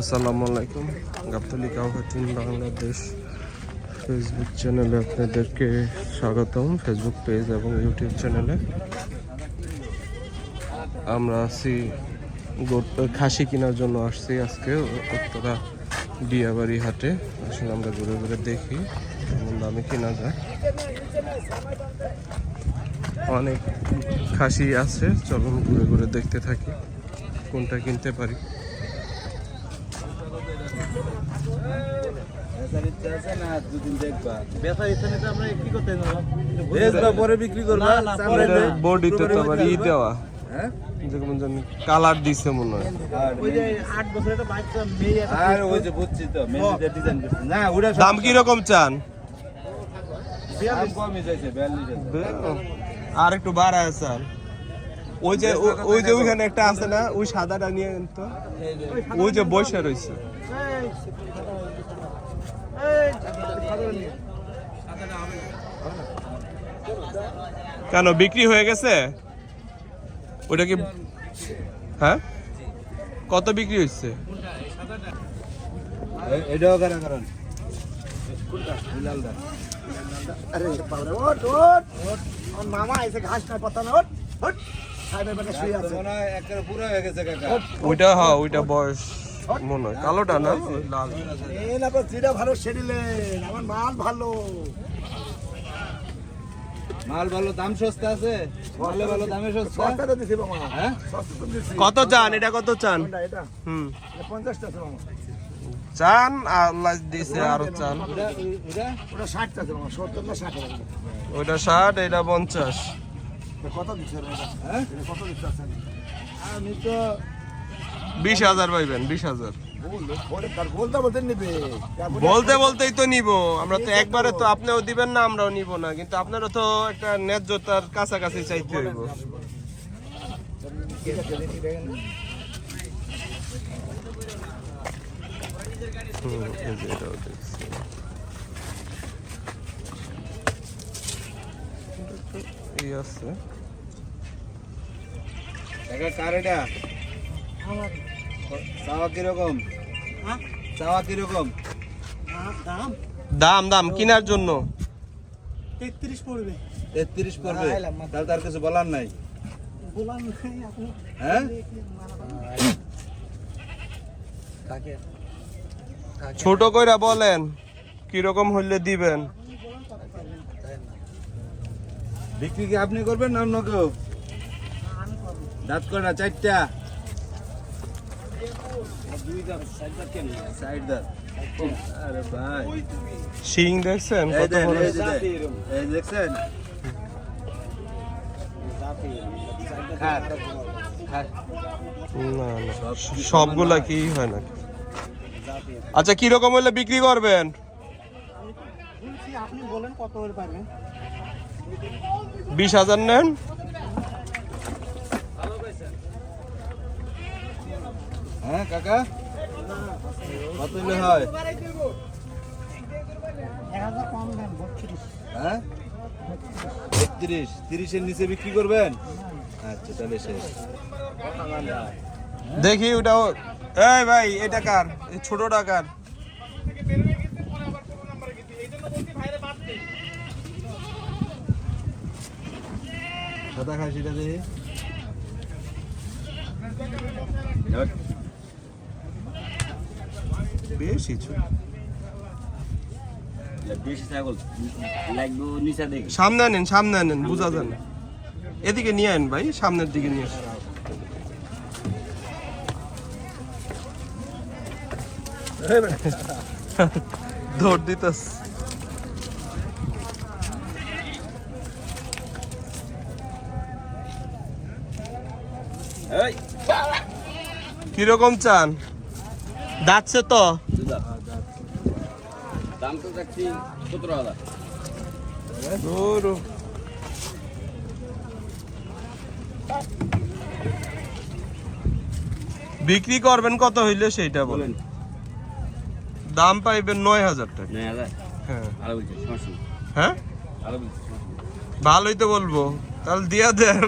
আসসালামু আলাইকুম। গাবতলি কাউহাটিন বাংলাদেশ ফেসবুক চ্যানেলে আপনাদেরকে স্বাগতম। ফেসবুক পেজ এবং ইউটিউব চ্যানেলে। আমরা আছি খাসি কেনার জন্য আসছি আজকে উত্তরা বিয়াবাড়ি হাটে। আসলে আমরা ঘুরে ঘুরে দেখি কেমন দামে কেনা যায়। অনেক খাসি আছে, চলুন ঘুরে ঘুরে দেখতে থাকি, কোনটা কিনতে পারি পরে বিক্রি করবা এটা বডিতে তো আবার ই দেওয়া হ্যাঁ? যেমন জানি কালার দিছে মনে হয়। ওই যে বুঝছি তো মেহেন্দিটা ডিজাইন করছে। না ওটা সব- দাম কি রকম চান? দাম কমই যাইছে 42 হাজার। আর একটু বাড়ায় চান। ওই যে ওই যে ওইখানে একটা আছে না ওই সাদাটা নিয়ে তো। ওই যে বসে রয়েছে। কেন বিক্রি হয়ে গেছে? ওটা কি হ্যাঁ? কত বিক্রি হয়েছে? এ- এটাও কারা কারণ বিলালদা আরে। মামা এসে ঘাস খায় পাতা না। সাহেবের বেটা শুয়ে আছে। পুরো হয়ে গেছে কাকা। ওইটা হ্যাঁ ওইটা বয়স মনে হয়। কালোটা না? লাল। এই না তো যেটা ভালো আমার মাল ভালো। মাল ভালো দাম সস্তা আছে? মালে ভালো দামে সস্তা? সস্তা তো দিছি মামা। হ্যাঁ? কত চান? এটা কত চান? এটা? হুম। মামা। চান আল্লাহ দিছে আরও চান। ওটা ওটা ওটা মামা না ষাট ওইটা ষাট এটা পঞ্চাশ। এটা কত? হ্যাঁ? কত আমি তো বিশ হাজার পাইবেন বিশ হাজার। বলতে বলতে নিবে। বলতে বলতেই তো নিব। আমরা তো একবারে তো আপনিও দিবেন না আমরাও নিব না। কিন্তু আপনারও তো একটা ন্যায্যতার কাছাকাছি চাইতে হইব। এই আছে। কার এটা? চাওয়া কীরকম? চাওয়া কীরকম? দাম? দাম দাম কেনার জন্য। তেত্রিশ পড়বে। তেত্রিশ পড়বে? তাহলে তার কিছু বলার নাই? হ্যাঁ? ছোট কইরা বলেন কীরকম হইলে দিবেন? বিক্রি কি আপনি করবেন না অন্য কেউ? দাঁত করে না চারটা। শিং দেখছেন? দেখছেন। না না। সবগুলা কি হয় না আচ্ছা কীরকম হলে বিক্রি করবেন? আপনি বলেন কত পারবেন? বিশ হাজার নেন? হ্যাঁ কাকা? কত হইলে হয়? হ্যাঁ? একত্রিশ তিরিশের নিচে বিক্রি করবেন? আচ্ছা তাহলে শেষ। দেখি ওটা ও- এই ভাই, এটা কার? এই ছোটটা কার? সাদা খাসিটা দেখি। বেশি ছোট। সামনে আনেন সামনে আনেন বুঝা যান। এদিকে নিয়ে আন ভাই সামনের দিকে নিয়ে আসেন। দৌড় দিতেস কীরকম চান? যাচ্ছে তো? দাম তো দেখছি সতেরো হাজার বিক্রি করবেন কত হইলে সেইটা বলেন। দাম পাইবেন নয় হাজার টাকা। হ্যাঁ। হ্যাঁ। ভালোই তো বলব। তাহলে দিয়া দেন।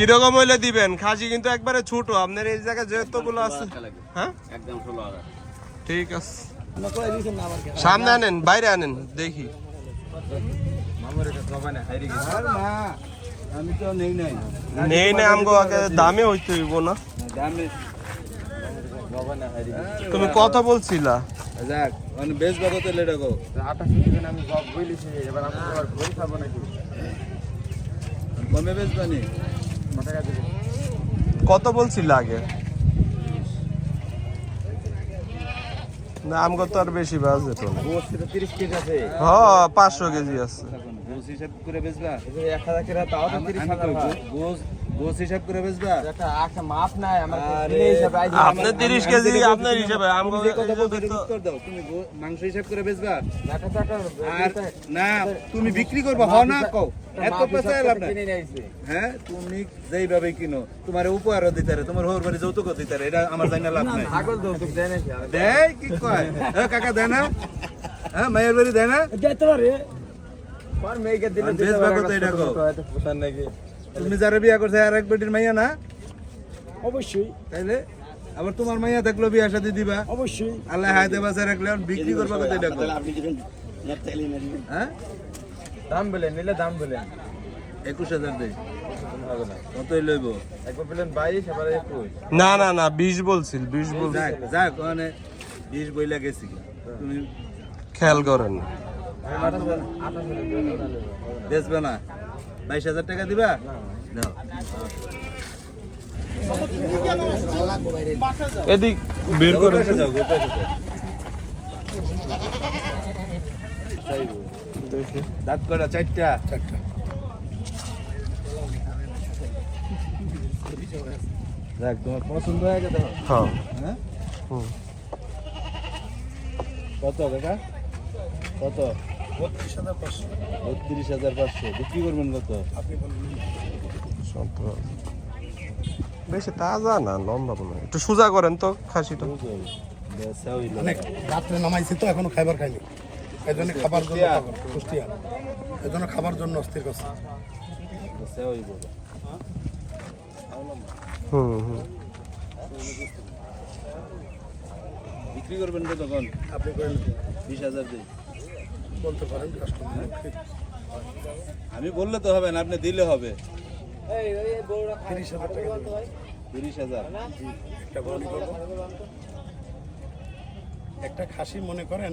কীরকম হইলে দিবেন? খাসি কিন্তু একবারে ছোট। আপনার এই জায়গায় যেহেতুগুলো আছে হ্যাঁ? একদম ষোলো হাজার। ঠিক আছে। সামনে আনেন বাইরে আনেন দেখি। আর না আমি তো নেই না আমগো আগে দামে হইতে হইব না। তুমি কথা বলছিলা। যাক মানে বেশ কমে বেশ বানি। কত বলছিল আগে? না আমগো তো আর বেশি বাজ যেত না। হ্যাঁ পাঁচশো কেজি আছে। হিসাব করে বেচবা। এক হাজার তাও গোস হিসাব করে বেচবা। একটা একটা মাপ নাই আমার আরে, কিনে হিসাবে আইছি। আপনার তিরিশ কেজি আপনার হিসাবে আমগো তুমি কথা বলছো উত্তর দাও। তুমি মাংস হিসাব করে বেচবা। আর না তুমি বিক্রি করবা হ না কও। এত পয়সা লাভ। হ্যাঁ তুমি যেইভাবে কিনো তোমার উপহারও দিতারে তোমার হোর বাড়ি যৌতুকও দিতারে এটা আমার জানি লাভ নাই। যৌতুক দেয় কি কয়? কাকা দেয় না? হ্যাঁ মায়ের বাড়ি দেয় না? দিতে পারে, এটা নাকি। তুমি যারা বিয়া করছে আর এক বেটির মাইয়া না? অবশ্যই। তাইলে? আবার তোমার মাইয়া থাকল বিয়া সাথে দিবা। অবশ্যই। আল্লাহ হায় দেবা স্যার রাখলে বিক্রি করবা না দিবেন। হ্যাঁ? দাম বলেন নিলে দাম বলেন। একুশ হাজার দেই। হবে না কতই লইব? একবার বললেন বাইশ এবার একুশ। না না না বিশ বলছিল বিশ বলছিল। যাক যাক মানে বিশ বইলা গেছি। তুমি খেয়াল করেন। দিয়ে। বেচবে না। বাইশ হাজার টাকা দিবা? দাও এদিক বের করে দেখি দাঁত কয়টা? চারটা? যাক তোমার পছন্দ হয়ে গেছে হ্যাঁ। হ্যাঁ? কত কাকা? কত? বত্রিশ হাজার পাঁচশো। বিক্রি করবেন কত? সতেরো। বেশি তাজা না লম্বা মনে। একটু সোজা করেন তো খাসিটা অনেক রাত্রে নামাইছি তো এখনও খাইবার খাইনি। এই জন্য খাবার জন্য কুষ্টিয়া? এই জন্য খাবার জন্য অস্থির করছে। হুম হুম। বিক্রি করবেন তো তখন? আপনি করেন। বিশ হাজার দিই বলতে পারেন আমি বললে তো হবে না আপনি দিলে হবে। তিরিশ হাজার টাকা তিরিশ হাজার। একটা বলি করব। একটা খাসি মনে করেন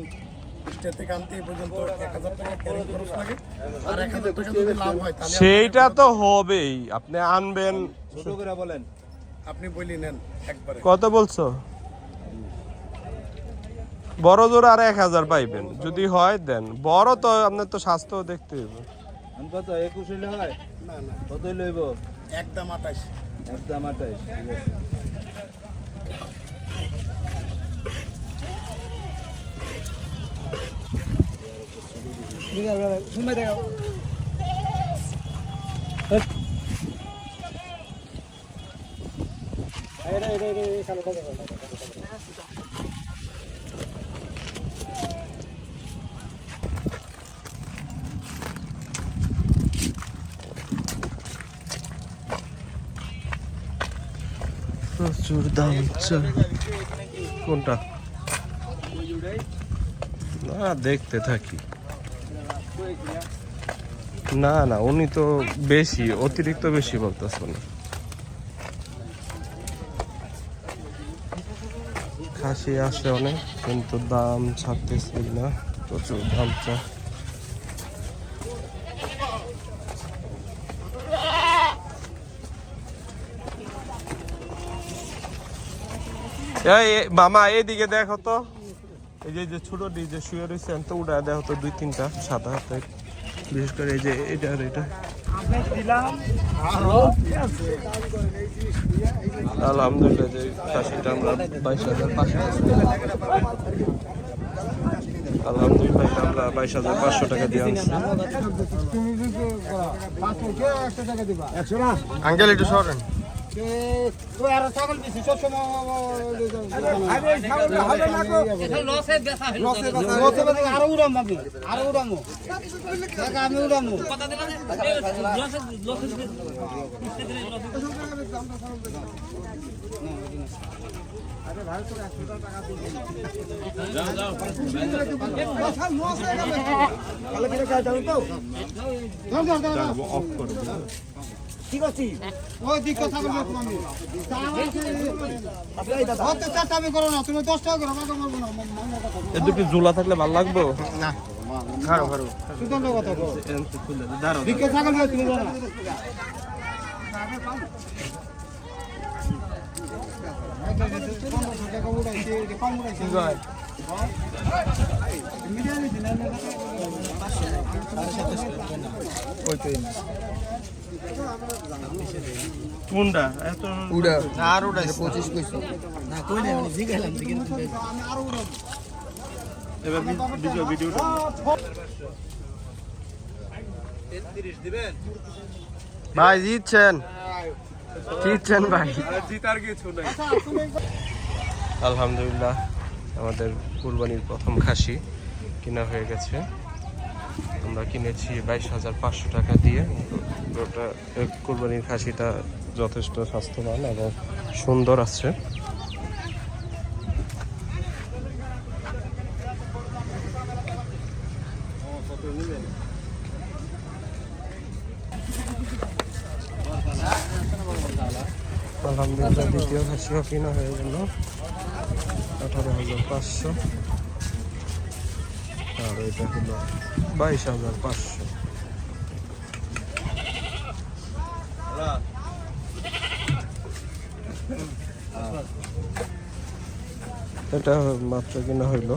হয় সেইটা তো হবেই আপনি আনবেন। ছোট করে বলেন। আপনি বলি নেন একবারে। কত বলছো? বড় জোর আর এক হাজার পাইবেন যদি হয় দেন বড় তো আপনার তো স্বাস্থ্য দেখতে হবে কত একুশ হইলে হয় লইব একদম আঠাশ একদম দাম কোনটা? না, দেখতে থাকি। না না, উনি তো বেশি, অতিরিক্ত বেশি বলতেছেন খাসি আসে অনেক, কিন্তু দাম ছাড়তেছি না, প্রচুর দাম চা এই এই, মামা এদিকে দেখো তো। এই যে যে ছোট যে শুয়ে রয়েছে তো উঠা দেখো তো দুই তিনটা সাদা হাতে। বিশেষ করে এই যে এটা আর এটা। আলহামদুলিল্লাহ, যে খাসিটা আমরা বাইশ হাজার পাঁচশো আমরা বাইশ হাজার পাঁচশো টাকা দিয়ে আনছি। আঙ্কেল, একটু সরেন। আরে ছাগলটা হবে না গো। লসে বেচা হবে। আরও উড়াম আমি আরও উড়ামো টাকা আমি উড়ামো তাহলে কিনে খাই যাবে তো? ঠিক আছে। ওই দিক কথা বলব আমি করো না তুমি দশ টাকা করো বলব না কথা দুটি জোলা থাকলে ভালো লাগবো? সুদণ্ড কথা বলো। দিকে ছাগল তুমি বলো না। আমি আরও এবার ভিডিও ভিডিওটা দিবেন? ভাই জিতছেন। জিতছেন ভাই। জিতার কিছু নাই। আলহামদুলিল্লাহ আমাদের কুরবানির প্রথম খাসি কেনা হয়ে গেছে। আমরা কিনেছি বাইশ হাজার পাঁচশো টাকা দিয়ে। ওটা কুরবানির খাসিটা যথেষ্ট স্বাস্থ্যবান এবং সুন্দর আছে। আলহামদুলিল্লাহ, দ্বিতীয় খাসিও কেনা হয়ে গেল। আঠারো হাজার পাঁচশো। আর এটা হলো বাইশ হাজার পাঁচশো। এটা মাত্র কিনা হইল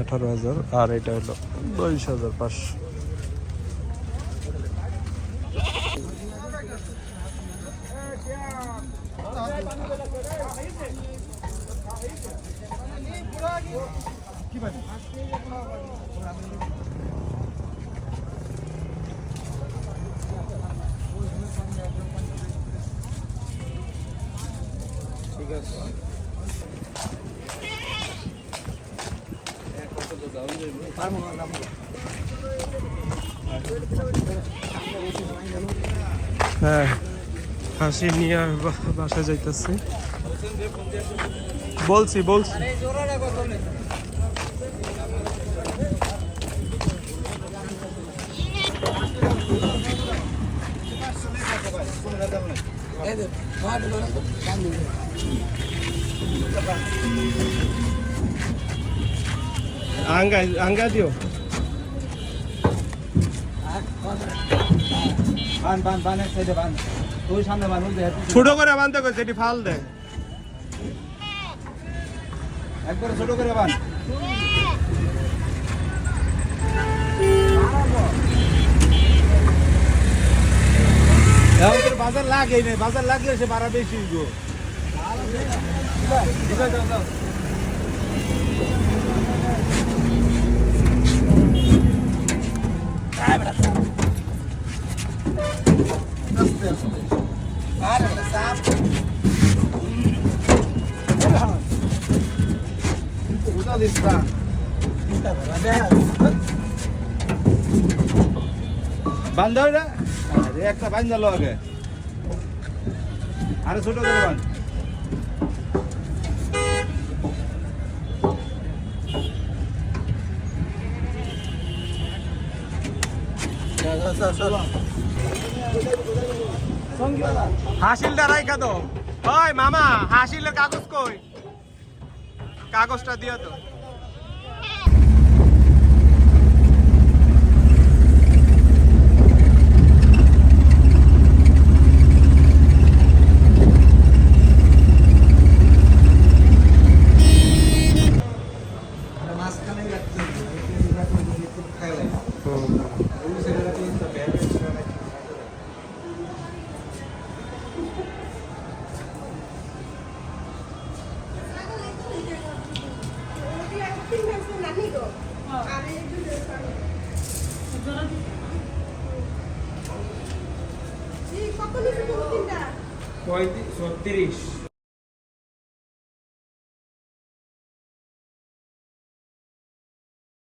আঠারো হাজার আর এটা হলো বাইশ হাজার পাঁচশো। হ্যাঁ হাসি নিয়ে বা- বাসায় যাইতেছি। বলছি বলছি। আঙ্গা আঙ্গা দিও। বান বান বান এক সাইডে বান। তুই সামনে বান ছোট করে বানতে কই সেটি ফাল দেয়। একবারে ছোট করে বান। এখন তোর বাজার লাগে নাই বাজার লাগলে সে ভাড়া বেশি গো ঠিক আছে যাও, যাও। বান্ধা ওইটা একটা বান্ধালো আগে। আরে ছোট করে রাইখা তো। ওই মামা, হাসিলের কাগজ কই? কাগজটা দিয়া তো।